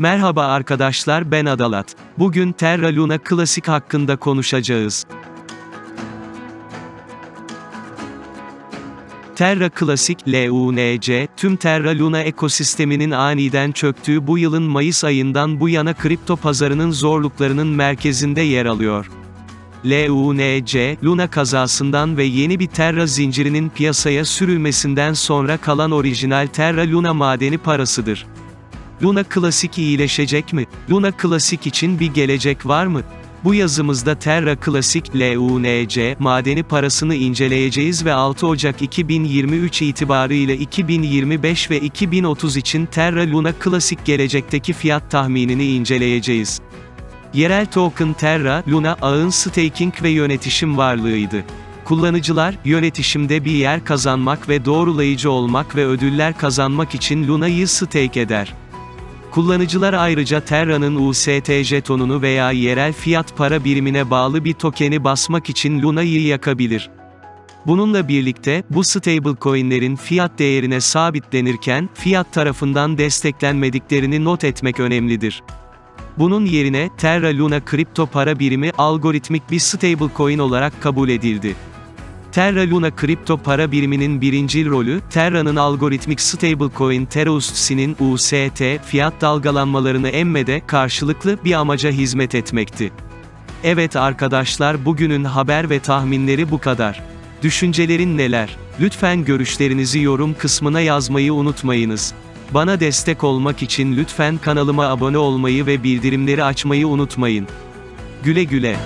Merhaba arkadaşlar ben Adalat. Bugün Terra Luna Klasik hakkında konuşacağız. Terra Klasik LUNC, tüm Terra Luna ekosisteminin aniden çöktüğü bu yılın Mayıs ayından bu yana kripto pazarının zorluklarının merkezinde yer alıyor. LUNC, Luna kazasından ve yeni bir Terra zincirinin piyasaya sürülmesinden sonra kalan orijinal Terra Luna madeni parasıdır. Luna Klasik iyileşecek mi? Luna Klasik için bir gelecek var mı? Bu yazımızda Terra Klasik LUNC madeni parasını inceleyeceğiz ve 6 Ocak 2023 itibarıyla 2025 ve 2030 için Terra Luna Klasik gelecekteki fiyat tahminini inceleyeceğiz. Yerel token Terra, Luna ağın staking ve yönetişim varlığıydı. Kullanıcılar, yönetişimde bir yer kazanmak ve doğrulayıcı olmak ve ödüller kazanmak için Luna'yı stake eder. Kullanıcılar ayrıca Terra'nın UST jetonunu veya yerel fiyat para birimine bağlı bir tokeni basmak için Luna'yı yakabilir. Bununla birlikte, bu stablecoin'lerin fiyat değerine sabitlenirken, fiyat tarafından desteklenmediklerini not etmek önemlidir. Bunun yerine, Terra Luna kripto para birimi algoritmik bir stablecoin olarak kabul edildi. Terra Luna kripto para biriminin birincil rolü, Terra'nın algoritmik stablecoin Terra UST'sinin UST fiyat dalgalanmalarını emmede karşılıklı bir amaca hizmet etmekti. Evet arkadaşlar bugünün haber ve tahminleri bu kadar. Düşüncelerin neler? Lütfen görüşlerinizi yorum kısmına yazmayı unutmayınız. Bana destek olmak için lütfen kanalıma abone olmayı ve bildirimleri açmayı unutmayın. Güle güle.